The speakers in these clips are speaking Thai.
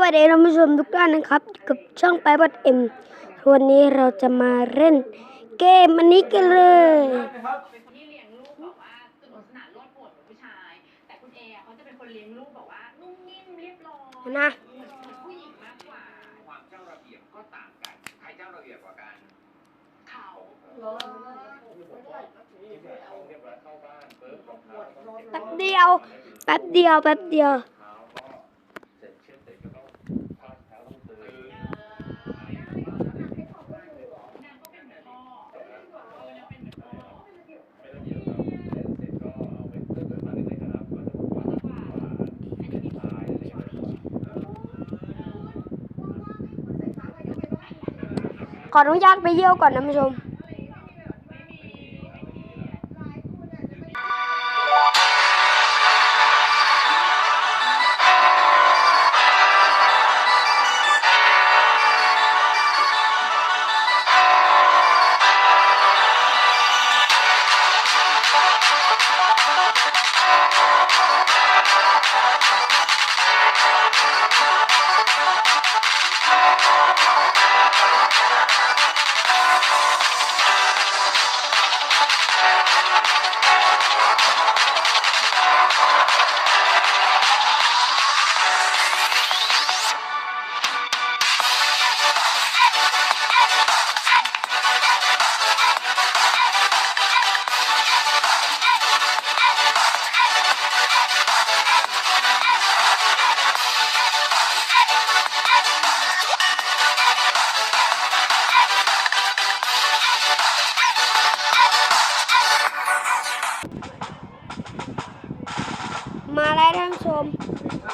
วัสดีท่านผู้ชมทุกท่านนะครับอยู่กับช่องไปบัดเอ็มวันนี้เราจะมาเล่นเกมอันนี้กันเลยเป็นคนที่เลี้ยงลูกแบบว่าสนุกสนานโลดโผนเหมือนผู้ชาย แต่คุณเออะเขาจะเป็นคนเลี้ยงลูกแบบว่านุ่มนิ่มเรียบร้อยนะเหมือนผู้หญิงมากกว่า ความเจ้าระเบียบก็ต่างกัน ใครเจ้าระเบียบกว่ากัน เขาแป๊บเดียว แป๊บเดียว แป๊บเดียว นางก็เป็นเหมือนพ่อเออนางเป็นเหมือนพ่ออันนี้มี ข ออนุญาตไปเยี่ยวก่อนนะผู้ชม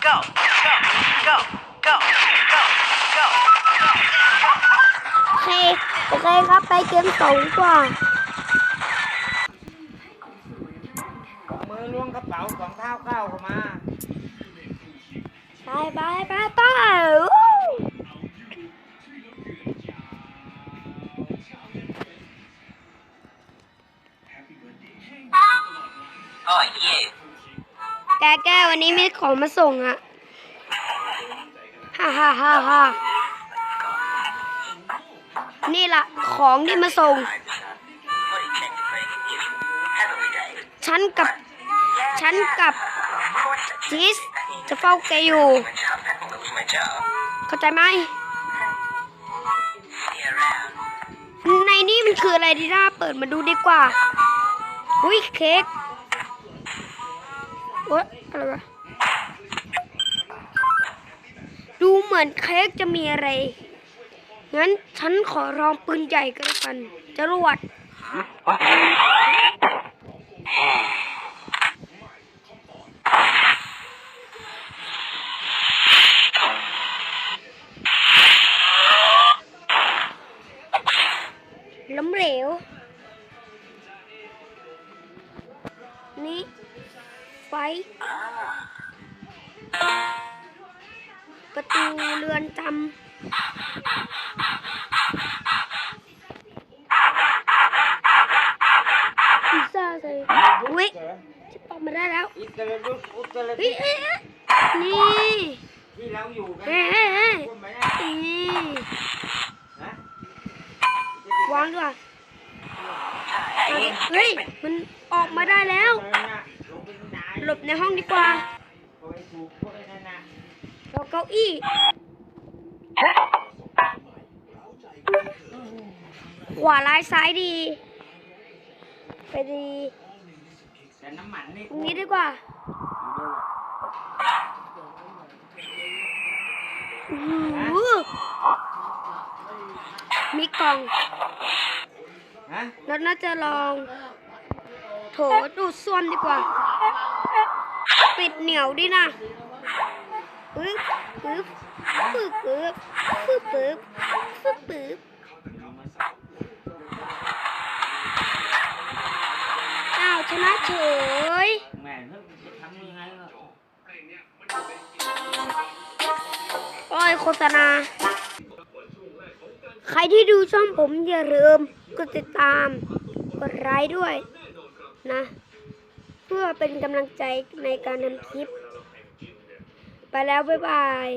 โอเคโอเคครับไปเกมสองกว่ามือล้วงกระเป๋าสองเท้าก้าวเข้ามา ไปไปไปไป วันนี้มีของมาส่งอะฮ่าฮ่าฮ่าฮ่านี่ล่ะ ของที่มาส่ง ฉันกับ ฉันกับจิสจะเฝ้าแกอยู่ เข้าใจไหม ในนี้มันคืออะไรดีน่าเปิดมาดูดีกว่า อุ้ยเค้กโอ๊ย อะไรวะดูเหมือนเค้กจะมีอะไร งั้นฉันขอลองปืนใหญ่ก็แล้วกันจรวด ประตูเรือนจำพิซซ่าใส่อุ้ยจะออกมาได้แล้วอิตาลีรุสอุตรเฮ้ดิยตถ์เอ้ยเอ้ยนี่ที่เราอยู่กันเฮ้ยเฮ้ยเฮ้ยคุณไหมนะนี่ฮะวางดีกว่าเฮ้ย มันออกมาได้แล้ว หนหลบในห้องดีกว่าเอาไว้ถูกพวกไอ้นั่นน่ะเราเก้าอี้ขวาร้ายซ้ายดี ไปดีแต่น้ำมันนี่ตรงนี้ดีกว่าอู้หูมีกล่องฮะเราน่าจะลอง โถดูดซ่วมดีกว่า ปิดเหนียวดินะปึ๊บปึ๊บปึ๊บปึ๊บปึ๊บปึ๊บปึ๊บปึ๊บอ้าวชนะเฉยแม่เพิ่งทำยังไงล่ะโอ้ยโฆษณา ใครที่ดูช่องผมอย่าลืมกดติดตาม กดไลค์ด้วยนะ พื่อเป็นกำลังใจในการทำคลิป ไปแล้ว บ๊ายบาย